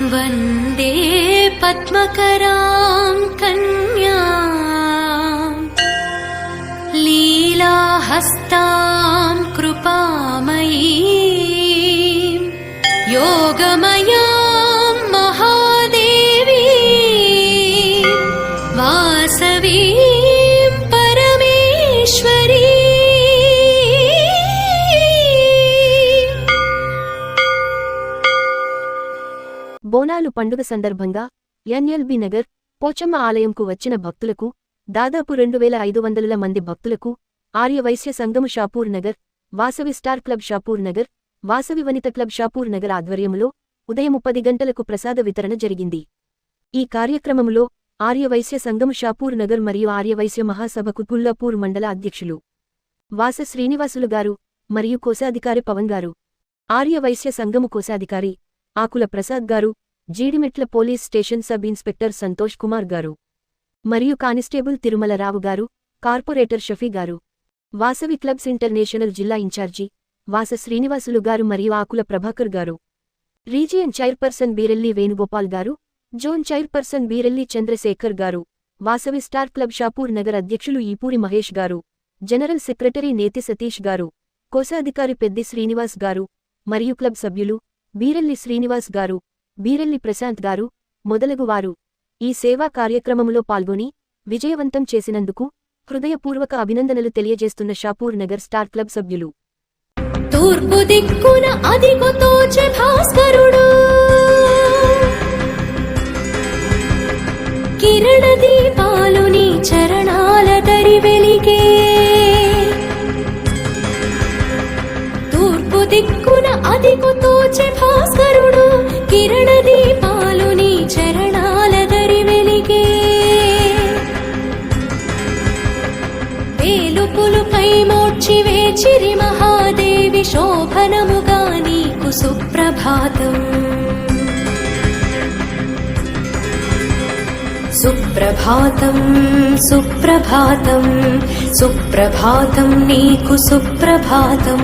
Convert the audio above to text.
वन्दे पद्मकरां कन्या लीलाहस्तां कृपामयी योगमयां महादेवी वासवीं బోనాలు పండుగ సందర్భంగా ఎన్ఎల్బి నగర్ పోచమ్మ ఆలయంకు వచ్చిన భక్తులకు దాదాపు రెండు వేల ఐదు వందల మంది భక్తులకు ఆర్యవైశ్య సంగము Shapur Nagar Vasavi star club Shapur Nagar Vasavi Vanitha club Shapur Nagar ఆధ్వర్యంలో ఉదయం పది గంటలకు ప్రసాద వితరణ జరిగింది. ఈ కార్యక్రమంలో ఆర్యవైశ్య సంఘం షాపూర్ నగర్ మరియు ఆర్యవైశ్య మహాసభకు కుతుల్లాపూర్ మండల అధ్యక్షులు వాస శ్రీనివాసులు గారు మరియు కోశాధికారి పవన్ గారు. ఆర్యవైశ్య సంఘము కోశాధికారి ఆకుల ప్రసాద్ గారు Jeedimetla police station sub inspector Santosh Kumar గారు. మరియు కానిస్టేబుల్ తిరుమలరావు గారు కార్పొరేటర్ షఫీ గారు. వాసవి క్లబ్స్ ఇంటర్నేషనల్ జిల్లా ఇన్ఛార్జి వాస శ్రీనివాసులు గారు మరియు ఆకుల ప్రభాకర్ గారు. రీజియన్ చైర్పర్సన్ బీరెల్లి వేణుగోపాల్ గారు జోన్ చైర్పర్సన్ బీరెల్లి చంద్రశేఖర్ గారు. వాసవి స్టార్ క్లబ్ షాపూర్ నగర్ అధ్యక్షులు ఈపూరి మహేష్ గారు. జనరల్ సెక్రటరీ నేతి సతీష్ గారు. కోశాధికారి పెద్ది శ్రీనివాస్ గారు. మరియు క్లబ్ సభ్యులు బీరెల్లి శ్రీనివాస్ గారు. బీరెల్లి ప్రశాంత్ గారు మొదలగువారు. ఈ సేవా కార్యక్రమములో పాల్గొని విజయవంతం చేసినందుకు హృదయపూర్వక అభినందనలు తెలియజేస్తున్న షాపూర్ నగర్ స్టార్ క్లబ్ సభ్యులు. తూర్పు దిక్కున అదిగో భాస్కరుడు. కిరణ దీపాలు నీ చరణాల దరి వెలిగే. తూర్పు దిక్కున భాస్కరుడు. వేలుపులుపై మోడ్చి వేచిరి మహాదేవి శోభనముగా నీకు సుప్రభాతం. సుప్రభాతం సుప్రభాతం సుప్రభాతం నీకు సుప్రభాతం.